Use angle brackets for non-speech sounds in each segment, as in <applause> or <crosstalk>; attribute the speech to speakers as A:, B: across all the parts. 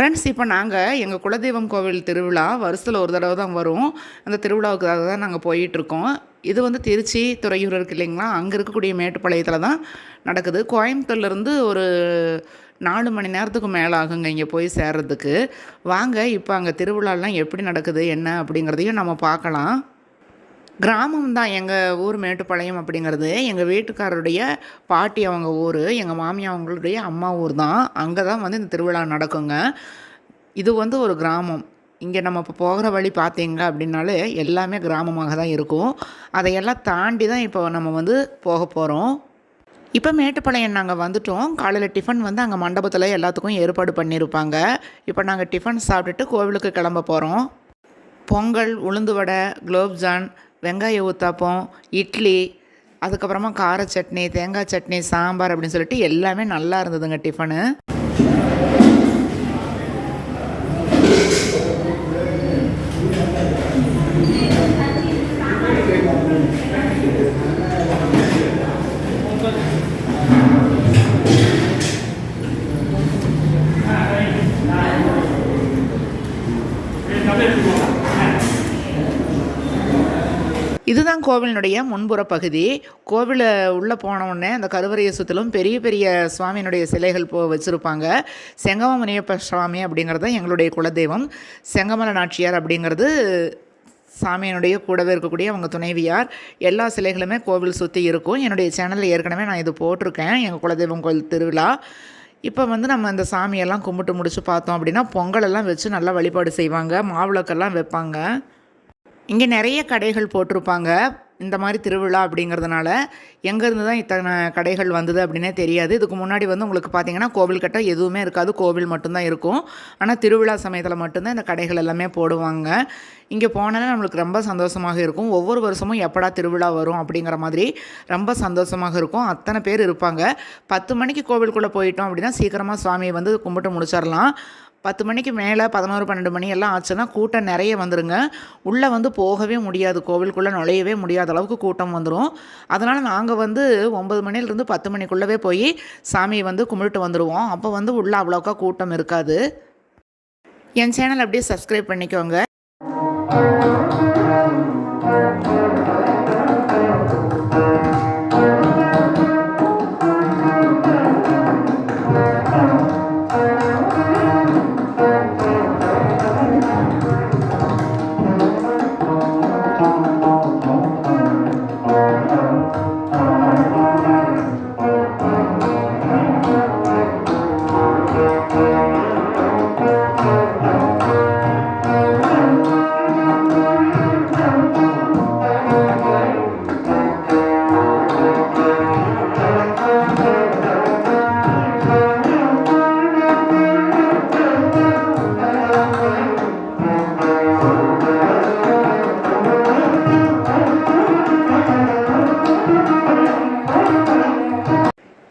A: Friends இப்போ நாங்கள் எங்கள் குலதெய்வம் கோவில் திருவிழா வருஷத்தில் ஒரு தடவை தான் வரும். அந்த திருவிழாவுக்காக தான் நாங்கள் போயிட்டுருக்கோம் இது வந்து திருச்சி துறையூர் இருக்கு இல்லைங்களா? அங்கே இருக்கக்கூடிய மேட்டுப்பாளையத்தில் தான் நடக்குது. கோயம்புத்தூர்லேருந்து ஒரு நாலு மணி நேரத்துக்கு மேலே ஆகுங்க இங்கே போய் சேர்றதுக்கு. வாங்க இப்போ அங்கே திருவிழாலாம் எப்படி நடக்குது என்ன அப்படிங்கிறதையும் நம்ம பார்க்கலாம். கிராமம் தான் எங்கள் ஊர் மேட்டுப்பாளையம் அப்படிங்கிறது. எங்கள் வீட்டுக்காரருடைய பாட்டி அவங்க ஊர் எங்கள் மாமியா அவங்களுடைய அம்மா ஊர் தான். அங்கே தான் வந்து இந்த திருவிழா நடக்குங்க. இது வந்து ஒரு கிராமம். இங்கே நம்ம இப்போ போகிற வழி பார்த்தீங்க அப்படின்னாலே எல்லாமே கிராமமாக தான் இருக்கும். அதையெல்லாம் தாண்டி தான் இப்போ நம்ம வந்து போக போகிறோம் இப்போ மேட்டுப்பாளையம் நாங்கள் வந்துட்டோம். காலையில் டிஃபன் வந்து அங்கே மண்டபத்தில் எல்லாத்துக்கும் ஏற்பாடு பண்ணியிருப்பாங்க இப்போ நாங்கள் டிஃபன் சாப்பிட்டுட்டு கோவிலுக்கு கிளம்ப போகிறோம் பொங்கல் உளுந்து வடை குலோப்ஜான் வெங்காய ஊத்தாப்பம் இட்லி அதுக்கப்புறமா கார சட்னி தேங்காய் சட்னி சாம்பார் அப்படின்னு சொல்லிட்டு எல்லாமே நல்லா இருந்ததுங்க டிஃபனு இதுதான் கோவிலினுடைய முன்புற பகுதி. கோவிலை உள்ளே போனவுடனே அந்த கருவறையை சுற்றிலும் பெரிய பெரிய சுவாமியினுடைய சிலைகள் போ வச்சுருப்பாங்க. செங்கம முனியப்ப சுவாமி அப்படிங்கிறது தான் எங்களுடைய குலதெய்வம். செங்கமல நாச்சியார் அப்படிங்கிறது சாமியினுடைய கூடவே இருக்கக்கூடிய அவங்க துணைவியார். எல்லா சிலைகளுமே கோவில் சுற்றி இருக்கும். என்னுடைய சேனலில் ஏற்கனவே நான் இது போட்டிருக்கேன். எங்கள் குலதெய்வம் கோயில் திருவிழா. இப்போ வந்து நம்ம அந்த சாமியெல்லாம் கும்பிட்டு முடிச்சு பார்த்தோம் அப்படின்னா பொங்கலெல்லாம் வச்சு நல்லா வழிபாடு செய்வாங்க. மாவிளக்கெல்லாம் வைப்பாங்க. இங்கே நிறைய கடைகள் போட்டிருப்பாங்க. இந்த மாதிரி திருவிழா அப்படிங்கிறதுனால எங்கேருந்து தான் இத்தனை கடைகள் வந்தது அப்படின்னே தெரியாது. இதுக்கு முன்னாடி வந்து உங்களுக்கு பார்த்தீங்கன்னா கோவில் கட்ட எதுவுமே இருக்காது. கோவில் மட்டும்தான் இருக்கும். ஆனால் திருவிழா சமயத்தில் மட்டும்தான் இந்த கடைகள் எல்லாமே போடுவாங்க. இங்கே போனாலே நம்மளுக்கு ரொம்ப சந்தோஷமாக இருக்கும். ஒவ்வொரு வருஷமும் எப்படா திருவிழா வரும் அப்படிங்கிற மாதிரி ரொம்ப சந்தோஷமாக இருக்கும். அத்தனை பேர் இருப்பாங்க. பத்து மணிக்கு கோவிலுக்குள்ளே போயிட்டோம் அப்படின்னா சீக்கிரமாக சுவாமியை வந்து கும்பிட்டு முடிச்சிடலாம் பத்து மணிக்கு மேலே பதினோரு பன்னெண்டு மணி எல்லாம் ஆச்சுன்னா கூட்டம் நிறைய வந்துருங்க. உள்ளே வந்து போகவே முடியாது. கோவிலுக்குள்ளே நுழையவே முடியாத அளவுக்கு கூட்டம் வந்துடும் அதனால் நாங்கள் வந்து ஒம்பது மணிலேருந்து பத்து மணிக்குள்ளவே போய் சாமியை வந்து கும்பிட்டு வந்துடுவோம் அப்போ வந்து உள்ளே அவ்வளோக்கா கூட்டம் இருக்காது. என் சேனல் அப்படியே சப்ஸ்கிரைப் பண்ணிக்கோங்க.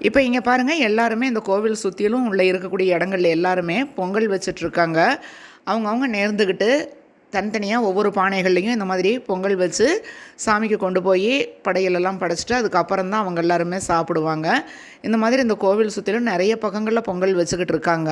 A: இப்போ இங்கே பாருங்கள் எல்லாருமே இந்த கோவில் சுற்றிலும் உள்ள இருக்கக்கூடிய இடங்கள்ல எல்லாருமே பொங்கல் வச்சிட்ருக்காங்க. அவங்கவுங்க நேர்ந்துக்கிட்டு தனித்தனியாக ஒவ்வொரு பானைகள்லையும் இந்த மாதிரி பொங்கல் வச்சு சாமிக்கு கொண்டு போய் படையலெல்லாம் படைச்சிட்டு அதுக்கப்புறம் தான் அவங்க எல்லாருமே சாப்பிடுவாங்க. இந்த மாதிரி இந்த கோவில் சுற்றிலும் நிறைய பக்கங்களில் பொங்கல் வச்சுக்கிட்டு இருக்காங்க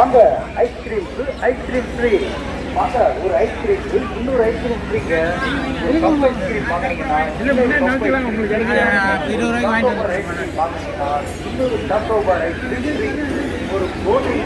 B: வாங்க ஐஸ்கிரீம் ஐஸ்கிரீம் ஃப்ரீ வாங்க ஒரு ஐஸ்கிரீம் இன்னொரு ஐஸ்கிரீம் ஃப்ரீங்க ஒரு கப் ஐஸ்கிரீம் வாங்கினீங்கன்னா இன்னொரு cup ice cream chocolate ice cream இன்னொரு choco bar ice cream free ஒரு கோடி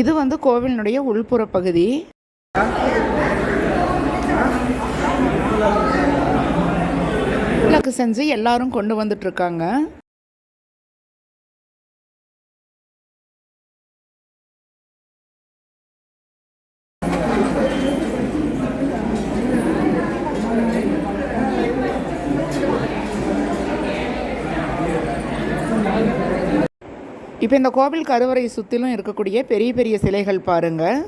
A: இது வந்து கோவிலினுடைய உள்புற பகுதி. விளக்கு செஞ்சு எல்லாரும் கொண்டு வந்துட்டு இருக்காங்க. இப்போ இந்த கோவில் கருவறை சுற்றிலும் இருக்கக்கூடிய பெரிய பெரிய சிலைகள் பாருங்கள்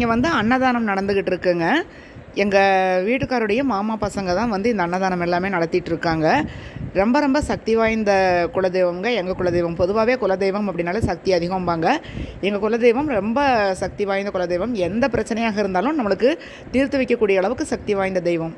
A: இங்கே வந்து அன்னதானம் நடந்துக்கிட்டு இருக்குங்க. எங்கள் வீட்டுக்காருடைய மாமா பசங்க தான் வந்து இந்த அன்னதானம் எல்லாமே நடத்திட்டு இருக்காங்க. ரொம்ப ரொம்ப சக்தி வாய்ந்த குலதெய்வங்க. எங்கள் குலதெய்வம் பொதுவாகவே குலதெய்வம் அப்படின்னாலே சக்தி அதிகம்பாங்க. எங்கள் குலதெய்வம் ரொம்ப சக்தி வாய்ந்த குலதெய்வம். எந்த பிரச்சனையாக இருந்தாலும் நம்மளுக்கு தீர்த்து வைக்கக்கூடிய அளவுக்கு சக்தி வாய்ந்த தெய்வம்.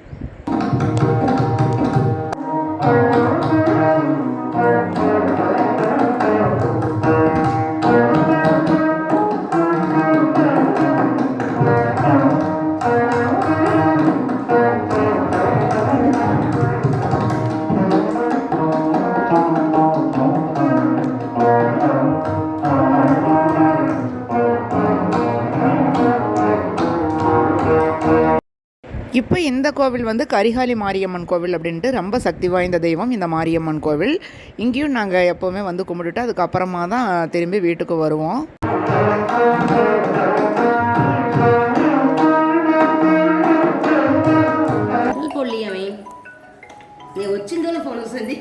A: இப்போ இந்த கோவில் வந்து கரிகாலி மாரியம்மன் கோவில் அப்படின்ட்டு ரொம்ப சக்தி வாய்ந்த தெய்வம் இந்த மாரியம்மன் கோவில் இங்கேயும் நாங்கள் எப்போவுமே வந்து கும்பிட்டுட்டு அதுக்கப்புறமா தான் திரும்பி வீட்டுக்கு வருவோம்
C: ఫుల్ పొల్లి అవి నేను వచ్చిందో ఫోన్ వస్తుంది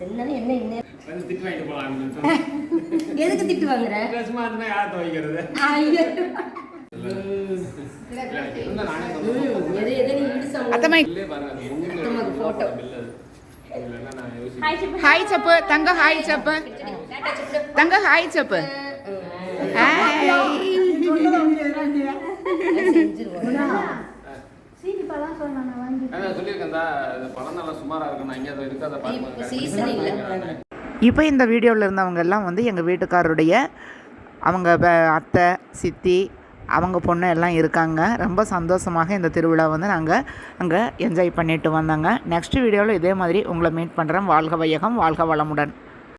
C: என்னன்னு என்ன என்ன
D: வந்து திட்டு வாங்கிட்டு போலாம் அப்படின்னு சொல்லி. <laughs>
C: எதுக்கு திட்டு வாங்குற
D: சும்மா யார் துவைக்கிறது பாருங்க
A: ஹாய் சப்பு தங்க ஹாய் சப்பு தங்க ஹாய் சப்பு
D: அதான் சொல்லியிருக்கேன் பழம் நல்லா சுமாரா இருக்கும் நான் எங்கேயாவது இருக்காத
C: இல்ல.
A: இப்போ இந்த வீடியோவில் இருந்தவங்க எல்லாம் வந்து எங்கள் வீட்டுக்காரருடைய அவங்க அத்தை சித்தி அவங்க பொண்ணு எல்லாம் இருக்காங்க. ரொம்ப சந்தோஷமாக இந்த திருவிழா வந்து நாங்கள் அங்கே என்ஜாய் பண்ணிட்டு வந்தாங்க. நெக்ஸ்ட் வீடியோவில் இதே மாதிரி உங்களை மீட் பண்ணுறேன் வாழ்க வையகம் வாழ்க வளமுடன்.